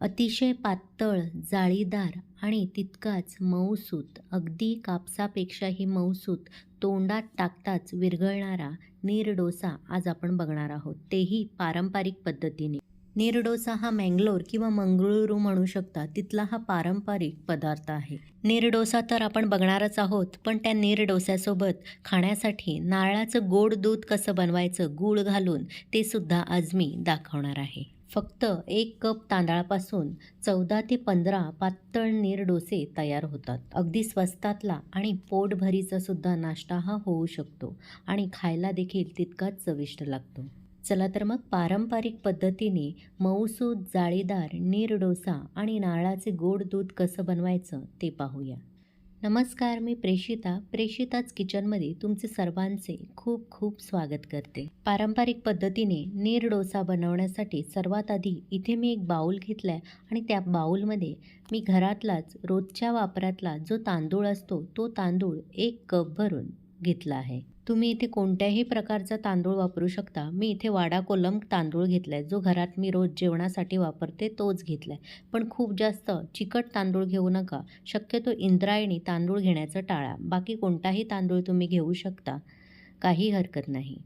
अतिशय पातळ जाळीदार आणि तितकाच मऊसूत अगदी कापसापेक्षाही मऊसूत तोंडात टाकताच विरघळणारा निरडोसा आज आपण बघणार आहोत. तेही पारंपरिक पद्धतीने. निरडोसा हा मँगलोर किंवा मंगळुरू म्हणू शकता. तिथला हा पारंपरिक पदार्थ आहे. निरडोसा तर आपण बघणारच आहोत पण त्या निरडोस्यासोबत खाण्यासाठी नारळाचं गोड दूध कसं बनवायचं गूळ घालून ते सुद्धा आज मी दाखवणार आहे. फक्त एक कप तांदळापासून चौदा ते पंधरा पातळ नीर डोसे तयार होतात. अगदी स्वस्तातला आणि पोटभरीचा सुद्धा नाश्ता हा होऊ शकतो आणि खायला देखील तितकाच चविष्ट लागतो. चला तर मग पारंपरिक पद्धतीने मऊसूद जाळीदार नीर डोसा आणि नारळाचे गोड दूध कसं बनवायचं ते पाहूया. नमस्कार मी प्रेषिता. प्रेषिताच किचनमध्ये तुमचे सर्वांचे खूप खूप स्वागत करते. पारंपरिक पद्धतीने नीर डोसा बनवण्यासाठी सर्वात आधी इथे मी एक बाऊल घेतला आहे आणि त्या बाऊलमध्ये मी घरातलाच रोजच्या वापरातला जो तांदूळ असतो तो तांदूळ एक कप भरून घेतला आहे. तुम्ही इथे कोणत्याही प्रकारचा तांदूळ वापरू शकता. मी इथे वाडा कोलम तांदूळ घेतला आहे जो घरात मी रोज जेवणासाठी वापरते तोच घेतला आहे पण खूप जास्त चिकट तांदूळ घेऊ नका. शक्यतो इंद्रायणी तांदूळ घेण्याचं टाळा. बाकी कोणताही तांदूळ तुम्ही घेऊ शकता. काही हरकत नाही.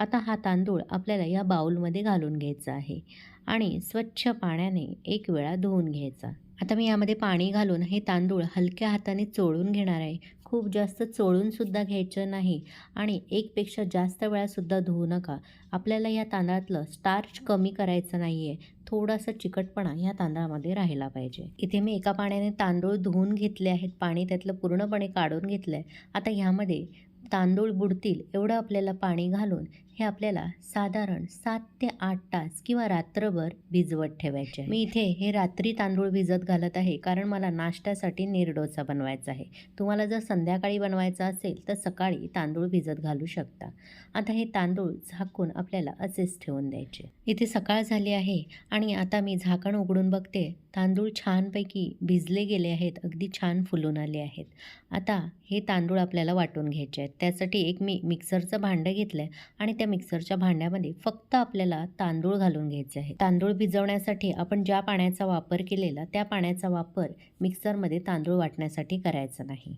आता हा तांदूळ आपल्याला या बाऊलमध्ये घालून घ्यायचा आहे. आणि स्वच्छ पाण्याने एक वेळा धुवून घ्यायचा. आता मी यामध्ये पाणी घालून हे तांदूळ हलक्या हाताने चोळून घेणार आहे. खूप जास्त चोळूनसुद्धा घ्यायचं नाही आणि एकपेक्षा जास्त वेळासुद्धा धुवू नका. आपल्याला या तांदळातलं स्टार्च कमी करायचं नाही आहे थोडासा चिकटपणा या तांदळामध्ये राहिला पाहिजे. इथे मी एका पाण्याने तांदूळ धुवून घेतले आहेत. पाणी त्यातलं पूर्णपणे काढून घेतलं आहे आता ह्यामध्ये तांदूळ बुडतील एवढं आपल्याला पाणी घालून हे आपल्याला साधारण सात ते आठ तास किंवा रात्रभर भिजवत ठेवायचे मी इथे हे रात्री तांदूळ भिजत घालत आहे कारण मला नाश्त्यासाठी निरडोसा बनवायचा आहे. तुम्हाला जर संध्याकाळी बनवायचा असेल तर सकाळी तांदूळ भिजत घालू शकता. आता हे तांदूळ झाकून आपल्याला असेच ठेवून द्यायचे. इथे सकाळ झाली आहे आणि आता मी झाकण उघडून बघते. तांदूळ छानपैकी भिजले गेले आहेत अगदी छान फुलून आले आहेत. आता हे तांदूळ आपल्याला वाटून घ्यायचे आहेत. त्यासाठी एक मी मिक्सरचं भांडं घेतलं आहे आणि त्या मिक्सरच्या भांड्यामध्ये फक्त आपल्याला तांदूळ घालून घ्यायचे आहे तांदूळ भिजवण्यासाठी आपण ज्या पाण्याचा वापर केलेला त्या पाण्याचा वापर मिक्सरमध्ये तांदूळ वाटण्यासाठी करायचा नाही.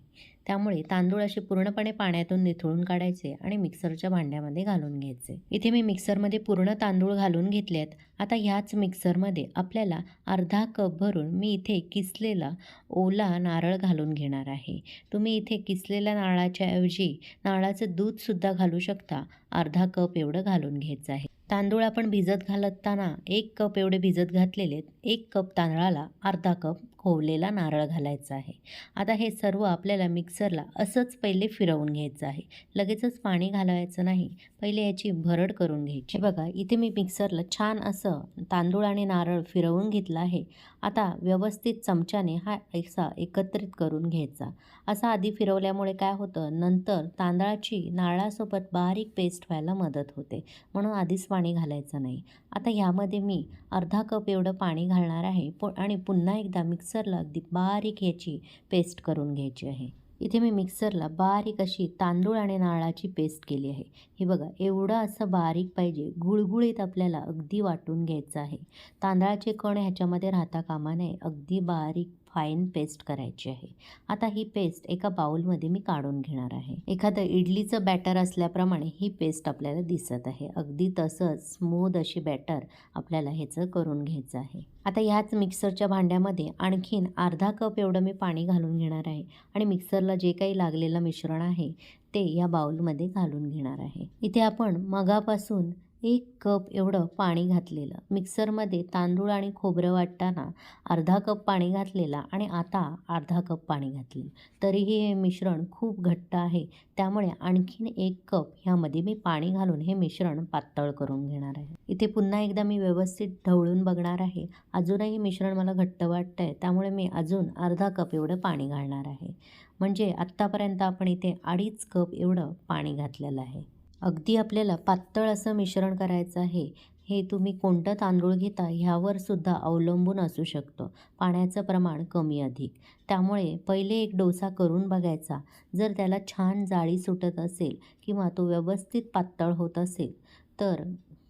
त्यामुळे तांदूळ असे पूर्णपणे पाण्यातून निथळून काढायचे आणि मिक्सरच्या भांड्यामध्ये घालून घ्यायचे. इथे मी मिक्सरमध्ये पूर्ण तांदूळ घालून घेतले आहेत आता ह्याच मिक्सरमध्ये आपल्याला अर्धा कप भरून मी इथे किसलेला ओला नारळ घालून घेणार आहे. तुम्ही इथे किसलेल्या नारळाच्या ऐवजी नारळाचं दूधसुद्धा घालू शकता. अर्धा कप एवढं घालून घ्यायचं आहे. तांदूळ आपण भिजत घालताना एक कप एवढे भिजत घातलेले एक कप तांदळाला अर्धा कप खोवलेला नारळ घालायचा आहे. आता हे सर्व आपल्याला मिक्सरला असंच पहिले फिरवून घ्यायचं आहे. लगेचच पाणी घालायचं नाही. पहिले याची भरड करून घ्यायची. बघा इथे मी मिक्सरला छान असं तांदूळ आणि नारळ फिरवून घेतलं आहे. आता व्यवस्थित चमच्याने हा असा एकत्रित करून घ्यायचा. असा आधी फिरवल्यामुळे काय होतं? नंतर तांदळाची नारळासोबत बारीक पेस्ट व्हायला मदत होते. म्हणून आधीच पाणी घालायचं नाही. आता ह्यामध्ये मी अर्धा कप एवढं पाणी घालणार आहे प आणि पुन्हा एकदा मिक्सरला अगदी बारीक ह्याची पेस्ट करून घ्यायची आहे. इथे मी मिक्सरला बारीक अशी तांदूळ आणि नारळाची पेस्ट केली आहे. हे बघा एवढं असं बारीक पाहिजे गुळगुळीत आपल्याला अगदी वाटून घ्यायचं आहे. तांदळाचे कण ह्याच्यामध्ये राहता कामा नये अगदी बारीक फाईन पेस्ट करायची आहे. आता ही पेस्ट एका बाउलमध्ये मी काढून घेणार आहे. एखादं इडलीचं बॅटर असल्याप्रमाणे ही पेस्ट आपल्याला दिसत आहे. अगदी तसंच स्मूद अशी बॅटर आपल्याला ह्याचं करून घ्यायचं आहे. आता ह्याच मिक्सरच्या भांड्यामध्ये आणखीन अर्धा कप एवढं मी पाणी घालून घेणार आहे आणि मिक्सरला जे काही लागलेलं मिश्रण आहे ते या बाउलमध्ये घालून घेणार आहे. इथे आपण मगापासून एक कप एवढं पाणी घातलेलं. मिक्सरमध्ये तांदूळ आणि खोबरं वाटताना अर्धा कप पाणी घातलेला आणि आता अर्धा कप पाणी घातलेलं तरीही हे मिश्रण खूप घट्ट आहे. त्यामुळे आणखीन एक कप ह्यामध्ये मी पाणी घालून हे मिश्रण पातळ करून घेणार आहे. इथे पुन्हा एकदा मी व्यवस्थित ढवळून बघणार आहे. अजूनही मिश्रण मला घट्ट वाटतं आहे त्यामुळे मी अजून अर्धा कप एवढं पाणी घालणार आहे. म्हणजे आत्तापर्यंत आपण इथे अडीच कप एवढं पाणी घातलेलं आहे. अगदी आपल्याला पातळ असं मिश्रण करायचं आहे हे तुम्ही कोणतं तांदूळ घेता ह्यावर सुद्धा अवलंबून असू शकतं. पाण्याचं प्रमाण कमी अधिक. त्यामुळे पहिले एक डोसा करून बघायचा. जर त्याला छान जाळी सुटत असेल किंवा तो व्यवस्थित पातळ होत असेल तर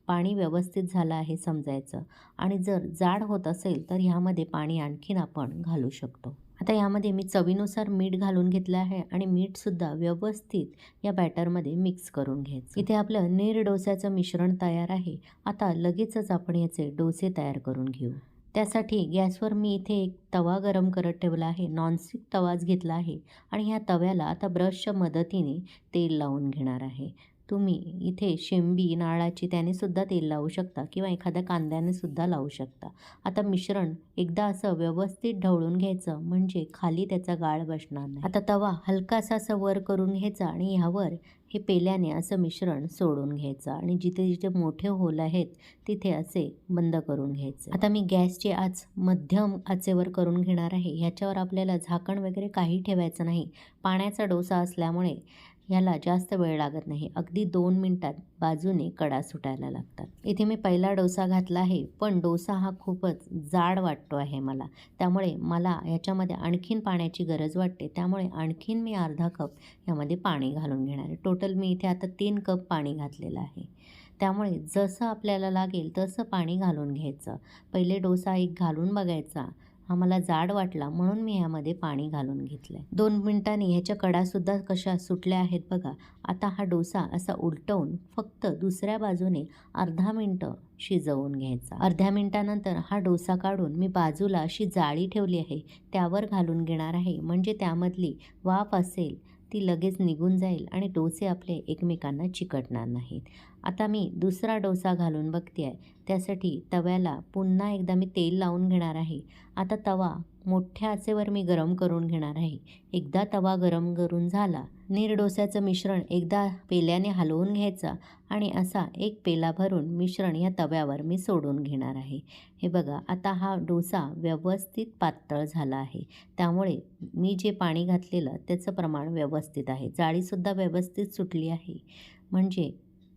पाणी व्यवस्थित झालं आहे समजायचं. आणि जर जाड होत असेल तर ह्यामध्ये पाणी आणखीन आपण घालू शकतो. आता यामध्ये मी चवीनुसार मीठ घालून घेतलं आहे आणि मीठसुद्धा व्यवस्थित या बॅटरमध्ये मिक्स करून घ्यायचं. इथे आपलं नीर डोस्याचं मिश्रण तयार आहे. आता लगेचच आपण याचे डोसे तयार करून घेऊ. त्यासाठी गॅसवर मी इथे एक तवा गरम करत ठेवला आहे. नॉनस्टिक तवाच घेतला आहे आणि ह्या तव्याला आता ब्रशच्या मदतीने तेल लावून घेणार आहे. तुम्ही इथे शेंबी नारळाची त्याने सुद्धा तेल लावू शकता किंवा एखाद्या कांद्याने सुद्धा लावू शकता. आता मिश्रण एकदा असं व्यवस्थित ढवळून घ्यायचं म्हणजे खाली त्याचा गाळ बसणार नाही. आता तवा हलकासा असं वर करून घ्यायचा आणि ह्यावर हे पेल्याने असं मिश्रण सोडून घ्यायचं आणि जिथे जिथे मोठे होल आहेत तिथे असे बंद करून घ्यायचे. आता मी गॅसची आच मध्यम आचेवर करून घेणार आहे. ह्याच्यावर आपल्याला झाकण वगैरे काही ठेवायचं नाही. पाण्याचा डोसा असल्यामुळे ह्याला जास्त वेळ लागत नाही. अगदी दोन मिनटात बाजूने कडा सुटायला लागतात. इथे मी पहिला डोसा घातला आहे पण डोसा हा खूपच जाड वाटतो आहे मला. त्यामुळे मला ह्याच्यामध्ये आणखीन पाण्याची गरज वाटते. त्यामुळे आणखीन मी अर्धा कप ह्यामध्ये पाणी घालून घेणार आहे. टोटल मी इथे आता तीन कप पाणी घातलेलं आहे. त्यामुळे जसं आपल्याला लागेल तसं पाणी घालून घ्यायचं. पहिले डोसा एक घालून बघायचा. आम्हाला जाड वाटला म्हणून मी ह्यामध्ये पाणी घालून घेतलं आहे दोन मिनटांनी ह्याच्या कडासुद्धा कशा सुटल्या आहेत बघा. आता हा डोसा असा उलटवून फक्त दुसऱ्या बाजूने अर्धा मिनटं शिजवून घ्यायचा. अर्ध्या मिनटानंतर हा डोसा काढून मी बाजूला अशी जाळी ठेवली आहे. त्यावर घालून घेणार आहे. म्हणजे त्यामधली वाफ असेल ती लगेच निघून जाईल आणि डोसे आपले एकमेकांना चिकटणार नाहीत. आता मी दुसरा डोसा घालून बघते आहे त्यासाठी तव्याला पुन्हा एकदा मी तेल लावून घेणार आहे. आता तवा मोठ्या आचेवर मी गरम करून घेणार आहे. एकदा तवा गरम करून झाला नीर डोस्याचं मिश्रण एकदा पेल्याने हलवून घ्यायचा आणि असा एक पेला भरून मिश्रण या तव्यावर मी सोडून घेणार आहे. हे बघा आता हा डोसा व्यवस्थित पातळ झाला आहे. त्यामुळे मी जे पाणी घातलेलं त्याचं प्रमाण व्यवस्थित आहे. जाळीसुद्धा व्यवस्थित सुटली आहे. म्हणजे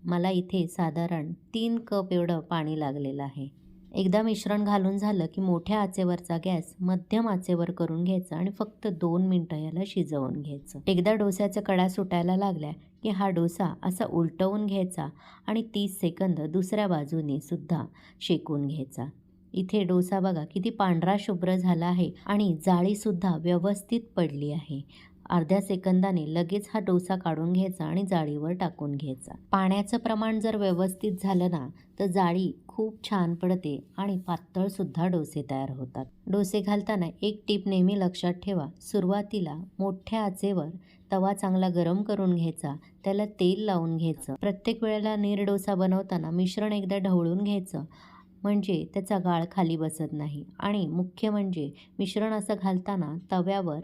मला इथे साधारण तीन कप एवढं पाणी लागलेलं आहे. एकदा मिश्रण घालून झालं की मोठ्या आचेवरचा गॅस मध्यम आचेवर करून घ्यायचा आणि फक्त दोन मिनटं याला शिजवून घ्यायचं. एकदा डोस्याच्या कडा सुटायला लागल्या की हा डोसा असा उलटवून घ्यायचा आणि तीस सेकंद दुसऱ्या बाजूने सुद्धा शेकून घ्यायचा. इथे डोसा बघा किती पांढरा शुभ्र झाला आहे आणि जाळीसुद्धा व्यवस्थित पडली आहे. अर्ध्या सेकंदाने लगेच हा डोसा काढून घ्यायचा आणि जाळीवर टाकून घ्यायचा. पाण्याचं प्रमाण जर व्यवस्थित झालं ना तर जाळी खूप छान पडते आणि पातळसुद्धा डोसे तयार होतात. डोसे घालताना एक टीप नेहमी लक्षात ठेवा. सुरुवातीला मोठ्या आचेवर तवा चांगला गरम करून घ्यायचा त्याला तेल लावून घ्यायचं. प्रत्येक वेळेला नीर डोसा बनवताना मिश्रण एकदा ढवळून घ्यायचं म्हणजे त्याचा गाळ खाली बसत नाही. आणि मुख्य म्हणजे मिश्रण असं घालताना तव्यावर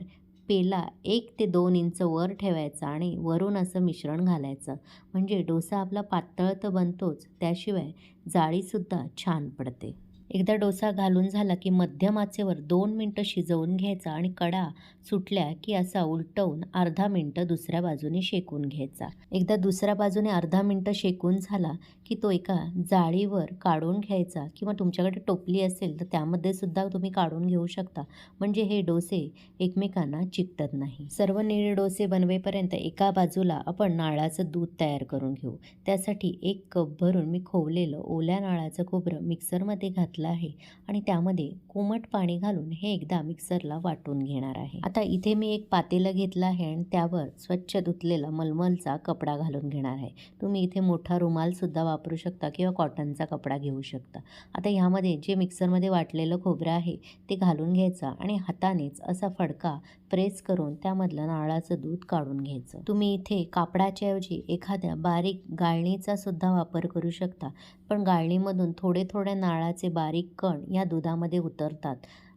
पेला एक ते दोन इंच वर ठेवायचा आणि वरून असं मिश्रण घालायचं. म्हणजे डोसा आपला पातळ तर बनतोच त्याशिवाय जाळीसुद्धा छान पडते. एकदा डोसा घालून झाला की मध्यम आचेवर दोन मिनटं शिजवून घ्यायचा आणि कडा सुटल्या की असा उलटवून अर्धा मिनटं दुसऱ्या बाजूने शेकून घ्यायचा. एकदा दुसऱ्या बाजूने अर्धा मिनटं शेकून झाला की तो एका जाळीवर काढून घ्यायचा किंवा तुमच्याकडे टोपली असेल तर त्यामध्ये सुद्धा तुम्ही काढून घेऊ शकता. म्हणजे हे डोसे एकमेकांना चिकटत नाही. सर्व निळे डोसे बनवेपर्यंत एका बाजूला आपण नाळाचं दूध तयार करून घेऊ. त्यासाठी एक कप भरून मी खोवलेलं ओल्या नाळाचं खोबरं मिक्सरमध्ये घातलं आहे आणि त्यामध्ये कोमट पाणी घालून हे एकदा मिक्सरला वाटून घेणार आहे. आता इथे मी एक पातेलं घेतलं आहे आणि त्यावर स्वच्छ धुतलेला मलमलचा कपडा घालून घेणार आहे. तुम्ही इथे मोठा रुमालसुद्धा वापरू शकता किंवा कॉटनचा कपडा घेऊ शकता. आता ह्यामध्ये जे मिक्सरमध्ये वाटलेलं खोबरं आहे ते घालून घ्यायचं आणि हातानेच असा फडका प्रेस करून त्यामधलं नारळाचं दूध काढून घ्यायचं. तुम्ही इथे कापडाच्या ऐवजी एखाद्या बारीक गाळणीचा सुद्धा वापर करू शकता. पण गाळणीमधून थोडे थोडे नारळाचे बारीक बारीक कण या दुधामध्ये उतरतात.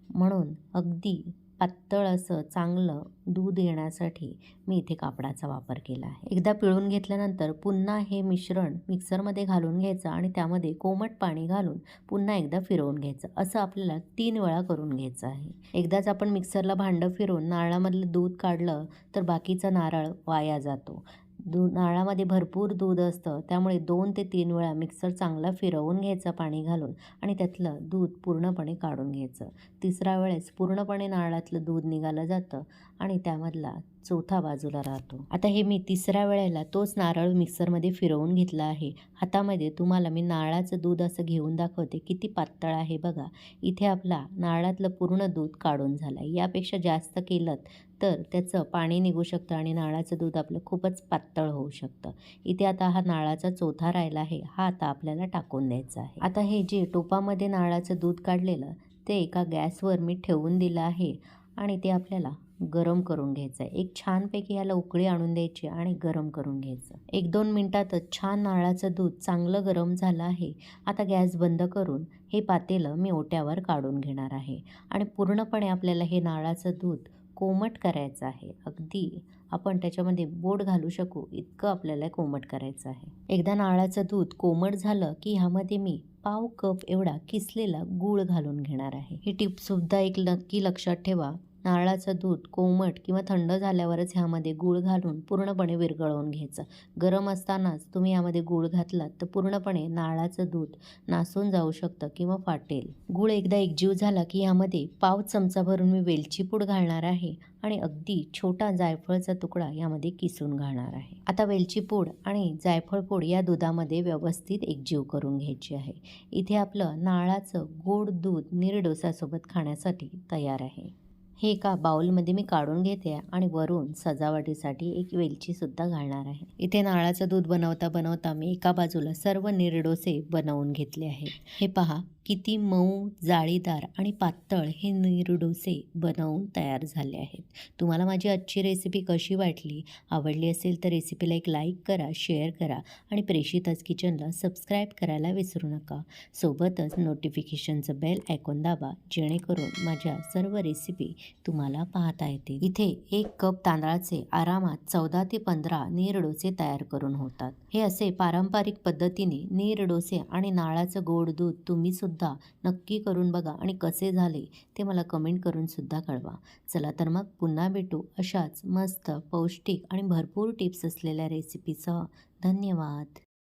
म्हणून अगदी पातळ असं चांगलं दूध येण्यासाठी मी इथे कापडाचा वापर केला आहे. एकदा पिळून घेतल्यानंतर पुन्हा हे मिश्रण मिक्सरमध्ये घालून घ्यायचं आणि त्यामध्ये कोमट पाणी घालून पुन्हा एकदा फिरवून घ्यायचं. असं आपल्याला तीन वेळा करून घ्यायचं आहे. एकदाच आपण मिक्सरला भांडं फिरून नारळामधलं दूध काढलं तर बाकीचा नारळ वाया जातो. दू नारळामध्ये भरपूर दूध असतं. त्यामुळे दोन ते तीन वेळा मिक्सर चांगला फिरवून घ्यायचा पाणी घालून आणि त्यातलं दूध पूर्णपणे काढून घ्यायचं. तिसऱ्या वेळेस पूर्णपणे नारळातलं दूध निघालं जातं आणि त्यामधला चौथा बाजूला राहतो. आता हे मी तिसऱ्या वेळेला तोच नारळ मिक्सरमध्ये फिरवून घेतला आहे. हातामध्ये तुम्हाला मी नारळाचं दूध असं घेऊन दाखवते. किती पातळ आहे बघा. इथे आपला नारळातलं पूर्ण दूध काढून झालं. आहे यापेक्षा जास्त केलं तर त्याचं पाणी निघू शकतं आणि नाळाचं दूध आपलं खूपच पातळ होऊ शकतं. इथे आता हा नाळाचा चौथा राहिला आहे. हा आता आपल्याला टाकून द्यायचा आहे. आता हे जे टोपामध्ये नाळाचं दूध काढलेलं ते एका गॅसवर मी ठेवून दिलं आहे आणि ते आपल्याला गरम करून घ्यायचं आहे. एक छानपैकी ह्याला उकळी आणून द्यायची आणि गरम करून घ्यायचं एक दोन मिनटातच छान नारळाचं दूध चांगलं गरम झालं आहे. आता गॅस बंद करून हे पातेलं मी ओट्यावर काढून घेणार आहे. आणि पूर्णपणे आपल्याला हे नारळाचं दूध कोमट करायचं आहे. अगदी आपण त्याच्यामध्ये बोट घालू शकू इतकं आपल्याला कोमट करायचं आहे. एकदा नारळाचं दूध कोमट झालं की ह्यामध्ये मी पाव कप एवढा किसलेला गूळ घालून घेणार आहे. ही टिपसुद्धा एक नक्की लक्षात ठेवा नारळाचं दूध कोमट किंवा थंड झाल्यावरच ह्यामध्ये गूळ घालून पूर्णपणे विरघळवून घ्यायचं. गरम असतानाच तुम्ही यामध्ये गूळ घातलात तर पूर्णपणे नारळाचं दूध नासून जाऊ शकतं किंवा फाटेल. गूळ एकदा एकजीव झाला की यामध्ये पाव चमचा भरून मी वेलची पूड घालणार आहे आणि अगदी छोटा जायफळचा तुकडा यामध्ये किसून घालणार आहे. आता वेलची पूड आणि जायफळ पूड या दुधामध्ये व्यवस्थित एकजीव करून घ्यायची आहे. इथे आपलं नारळाचं गोड दूध निरडोसासोबत खाण्यासाठी तयार आहे. हे एका बाउलमध्ये मी काढून घेते आणि वरून सजावटीसाठी एक वेलचीसुद्धा घालणार आहे. इथे नारळाचं दूध बनवता बनवता मी एका बाजूला सर्व निरडोसे बनवून घेतले आहेत. हे पहा किती मऊ जाळीदार आणि पातळ हे निरडोसे बनवून तयार झाले आहेत. तुम्हाला माझी आजची रेसिपी कशी वाटली? आवडली असेल तर रेसिपीला एक लाईक करा शेअर करा आणि प्रेषितच किचनला सबस्क्राईब करायला विसरू नका. सोबतच नोटिफिकेशनचं बेल ऐकून दाबा जेणेकरून माझ्या सर्व रेसिपी तुम्हाला पाहता येतील. इथे एक कप तांदळाचे आरामात चौदा ते पंधरा निरडोसे तयार करून होतात. हे असे पारंपरिक पद्धतीने निरडोसे आणि नाळाचं गोड दूध तुम्ही सुद्धा सुद्धा नक्की करून बघा आणि कसे झाले ते मला कमेंट करून सुद्धा कळवा. चला तर मग पुन्हा भेटू अशाच मस्त पौष्टिक आणि भरपूर टिप्स असलेल्या रेसिपीसह धन्यवाद.